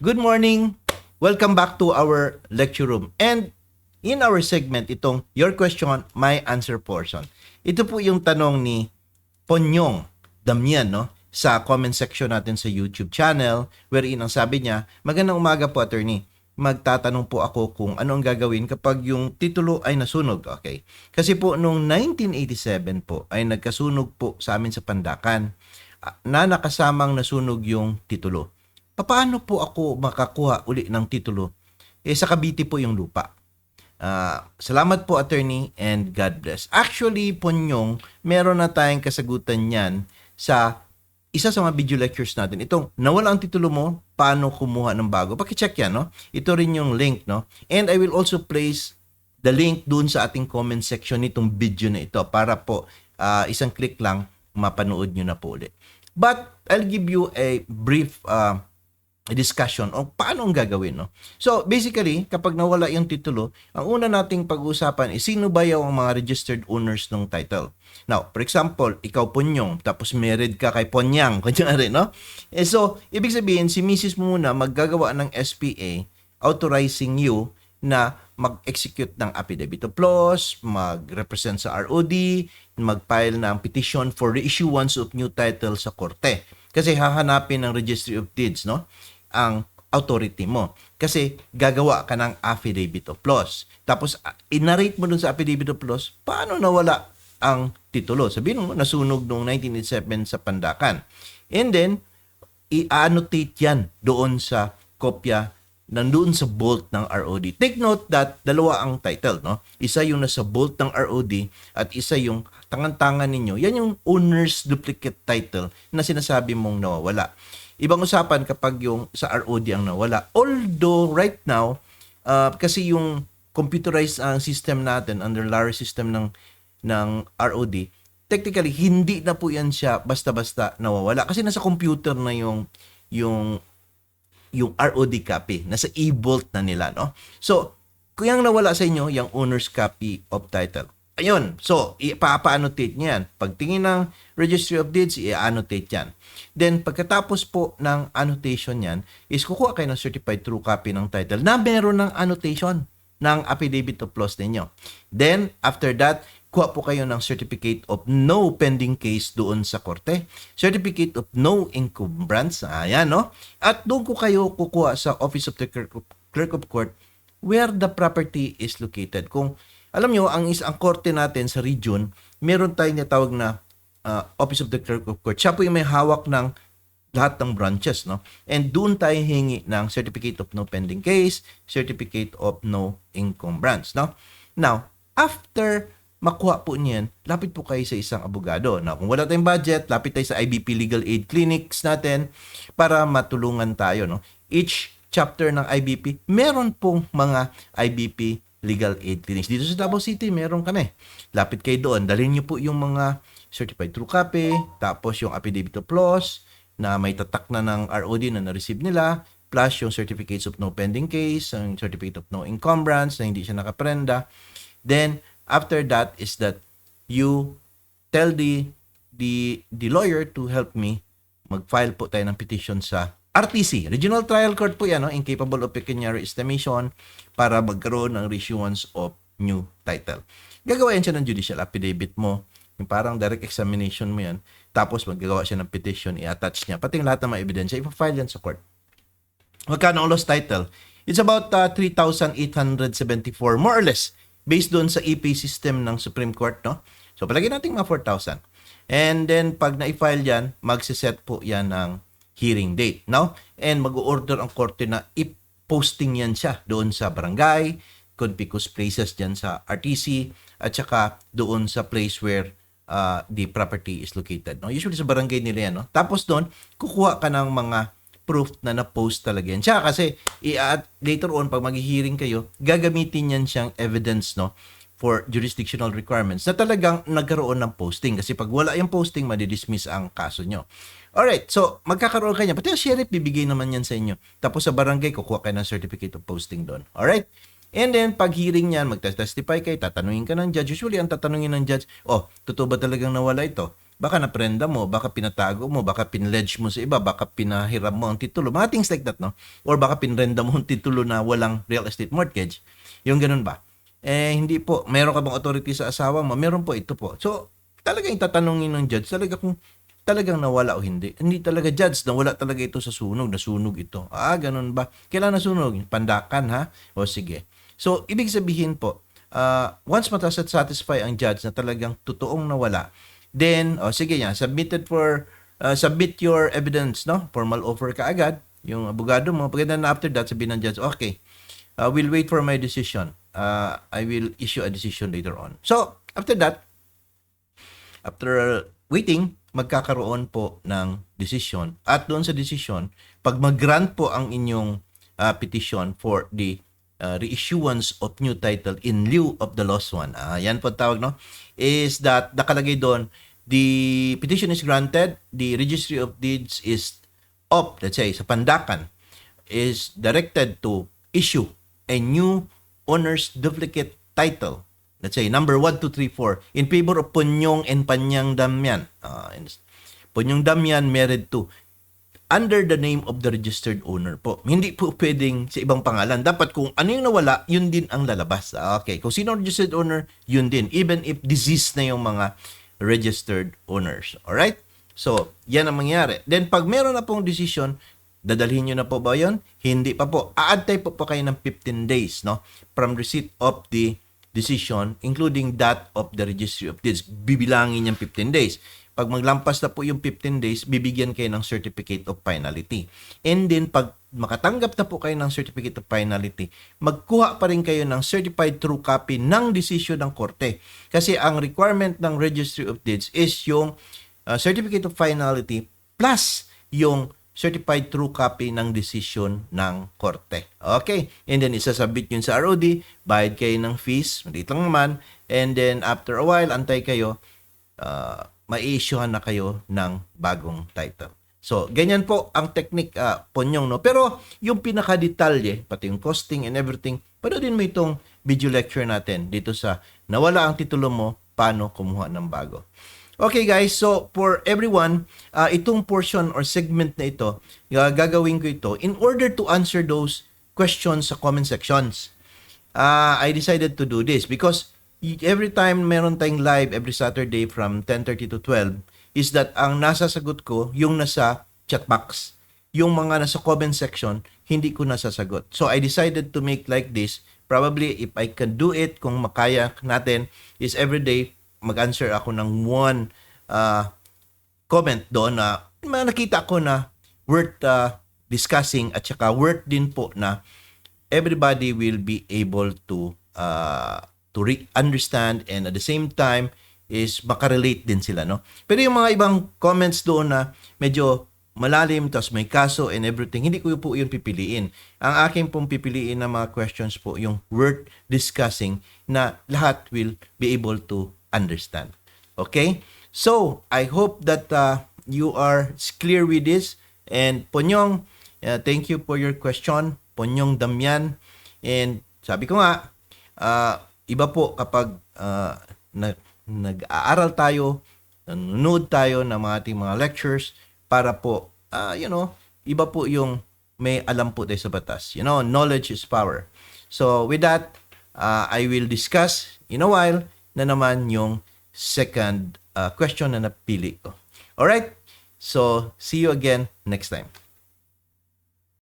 Good morning. Welcome back to our lecture room. And in our segment, itong Your Question, My Answer portion. Ito po yung tanong ni Ponyong Damian, no? Sa comment section natin sa YouTube channel, wherein ang sabi niya, magandang umaga po, attorney. Magtatanong po ako kung ano ang gagawin kapag yung titulo ay nasunog. Okay. Kasi po noong 1987 po ay nagkasunog po sa amin sa Pandakan ah, na nakasamang nasunog yung titulo. Paano po ako makakuha uli ng titulo? Eh sa Cavite po yung lupa. Ah, salamat po attorney and God bless. Actually, Ponyong, meron na tayong kasagutan niyan sa isa sa mga video lectures natin. Itong nawala ang titulo mo, paano kumuha ng bago. Paki-check yan, no? Ito rin yung link, no? And I will also place the link dun sa ating comment section nitong video na ito para po ah, isang click lang mapanood nyo na po ulit. But I'll give you a brief ah, discussion o paano ang gagawin. No? So, basically, kapag nawala yung titulo, ang una nating pag-uusapan is sino ba yung mga registered owners ng title. Now, for example, ikaw Ponyong, tapos married ka kay Ponyang, kunyari, no? Eh, so, ibig sabihin, si Mrs. muna maggagawa ng SPA authorizing you na mag-execute ng affidavit of loss, mag-represent sa ROD, mag-file ng petition for reissuance of new title sa korte. Kasi hahanapin ng Registry of Deeds, no? ang authority mo. Kasi gagawa ka ng affidavit of loss. Tapos, ah, inarrate mo dun sa affidavit of loss, paano nawala ang titulo? Sabihin mo, nasunog noong 1987 sa Pandakan. And then, i-annotate yan doon sa kopya nandoon sa bolt ng ROD. Take note that dalawa ang title, no? Isa yung nasa bolt ng ROD at isa yung tangan-tangan ninyo. Yan yung owner's duplicate title na sinasabi mong nawawala. Ibang usapan kapag yung sa ROD ang nawala. Although right now, uh, kasi yung computerized ang system natin under LARA system ng ng ROD, technically hindi na po yan siya basta-basta nawawala kasi nasa computer na yung yung yung ROD copy. Nasa e-vault na nila, no? So, kung nawala sa inyo, yung owner's copy of title. Ayun. So, ipapa-annotate niyan. Pagtingin ng Registry of Deeds, i-annotate yan. Then, pagkatapos po ng annotation yan, is kukuha kayo ng certified true copy ng title na meron ng annotation ng affidavit of loss ninyo. Then, after that, kuha po kayo ng certificate of no pending case doon sa korte. Certificate of no encumbrance. Ayan, no? At doon ko kayo kukuha sa Office of the Clerk of, Court where the property is located. Kung alam nyo, ang isang korte natin sa region, meron tayong natawag na uh, Office of the Clerk of Court. Siya po yung may hawak ng lahat ng branches, no? And doon tayo hingi ng Certificate of No Pending Case, Certificate of No Encumbrance, no? Now, after makuha po niyan, lapit po kayo sa isang abogado. Na kung wala tayong budget, lapit tayo sa IBP Legal Aid Clinics natin para matulungan tayo. No? Each chapter ng IBP, meron pong mga IBP Legal Aid Clinics. Dito sa Davao City, meron kami. Lapit kayo doon. Dalhin niyo po yung mga certified true copy, tapos yung affidavit of loss, na may tatak na ng ROD na na-receive nila, plus yung certificates of no pending case, yung certificate of no encumbrance na hindi siya nakaprenda. Then, after that is that you tell the the the lawyer to help me mag-file po tayo ng petition sa RTC, Regional Trial Court po yan, no? incapable of pecuniary estimation para magkaroon ng reissuance of new title. Gagawa yan siya ng judicial affidavit mo, yung parang direct examination mo yan, tapos maggagawa siya ng petition, i-attach niya, pati yung lahat ng mga ebidensya, ipa-file yan sa court. Magkano lost title? It's about uh, 3,874, more or less based doon sa EP system ng Supreme Court, no? So, palagay natin mga 4,000. And then, pag na-file yan, magsiset po yan ng hearing date, no? And mag-order ang korte na i-posting yan siya doon sa barangay, conspicuous places dyan sa RTC, at saka doon sa place where uh, the property is located. No? Usually sa barangay nila yan. No? Tapos doon, kukuha ka ng mga proof na na-post talaga yan. Siya kasi i-add later on pag maghi-hearing kayo, gagamitin yan siyang evidence no for jurisdictional requirements na talagang nagkaroon ng posting kasi pag wala yung posting madidismiss ang kaso nyo. Alright, so magkakaroon kanya. Pati ang sheriff bibigay naman yan sa inyo. Tapos sa barangay kukuha kayo ng certificate of posting doon. Alright? And then, pag hearing niyan, magtestify kayo, tatanungin ka ng judge. Usually, ang tatanungin ng judge, oh, totoo ba talagang nawala ito? Baka naprenda mo, baka pinatago mo, baka pinledge mo sa iba, baka pinahiram mo ang titulo. Mga things like that, no? Or baka pinrenda mo ang titulo na walang real estate mortgage. Yung ganun ba? Eh, hindi po. Meron ka bang authority sa asawa mo? Meron po, ito po. So, talagang tatanungin ng judge, talaga kung talagang nawala o hindi. Hindi talaga judge, nawala talaga ito sa sunog, nasunog ito. Ah, ganun ba? Kailan nasunog? Pandakan, ha? O sige. So, ibig sabihin po, uh, once matas at satisfy ang judge na talagang totoong nawala, then, o sige yan, submitted for, uh, submit your evidence, no? Formal offer ka agad, yung abogado mo. Pagkita na after that, sabihin ng judge, okay, uh, we'll wait for my decision. Uh, I will issue a decision later on. So, after that, after waiting, magkakaroon po ng decision. At doon sa decision, pag mag-grant po ang inyong uh, petition for the uh, reissuance of new title in lieu of the lost one. Ah, yan po tawag, no? Is that nakalagay doon, the petition is granted, the registry of deeds is up, let's say, sa pandakan, is directed to issue a new owner's duplicate title. Let's say, number 1, 2, 3, 4, in favor of Punyong and Panyang Damian. Uh, Punyong Damian married to under the name of the registered owner po. Hindi po pwedeng sa ibang pangalan. Dapat kung ano yung nawala, yun din ang lalabas. Ah, Okay. Kung sino registered owner, yun din. Even if deceased na yung mga registered owners. Alright? So, yan ang mangyayari. Then, pag meron na pong decision, dadalhin nyo na po ba yun? Hindi pa po. Aantay po po kayo ng 15 days, no? From receipt of the decision, including that of the registry of deeds. Bibilangin yung 15 days. Pag maglampas na po yung 15 days, bibigyan kayo ng certificate of finality. And then, pag makatanggap na po kayo ng certificate of finality, magkuha pa rin kayo ng certified true copy ng decision ng korte. Kasi ang requirement ng registry of deeds is yung uh, certificate of finality plus yung certified true copy ng decision ng korte. Okay? And then, isasabit yun sa ROD, bayad kayo ng fees, maliit naman, and then, after a while, antay kayo, uh, ma-issuehan na kayo ng bagong title. So, ganyan po ang technique uh, ponyong, no? Pero, yung pinaka-detalye, pati yung costing and everything, panoodin mo itong video lecture natin dito sa Nawala ang titulo mo, paano kumuha ng bago. Okay guys, so for everyone, uh, itong portion or segment na ito, uh, gagawin ko ito in order to answer those questions sa comment sections. Uh, I decided to do this because every time meron tayong live every Saturday from 10.30 to 12 is that ang nasa sagot ko, yung nasa chat box. Yung mga nasa comment section, hindi ko nasasagot. So I decided to make like this. Probably if I can do it, kung makaya natin, is every day mag-answer ako ng one uh, comment doon na nakita ko na worth uh, discussing at saka worth din po na everybody will be able to uh, to re- understand and at the same time is makarelate din sila no? Pero yung mga ibang comments doon na medyo malalim tapos may kaso and everything hindi ko po yun pipiliin. Ang akin pong pipiliin na mga questions po yung worth discussing na lahat will be able to understand. Okay? So i hope that uh, you are clear with this. And Ponyong uh, thank you for your question. Ponyong Damian. And sabi ko nga uh, iba po kapag uh, na, nag-aaral tayo, nanonood tayo ng mga ating mga lectures para po, uh, you know, iba po yung may alam po tayo sa batas. You know, knowledge is power. So with that, uh, I will discuss in a while na naman yung second uh, question na napili ko. Alright? So, see you again next time.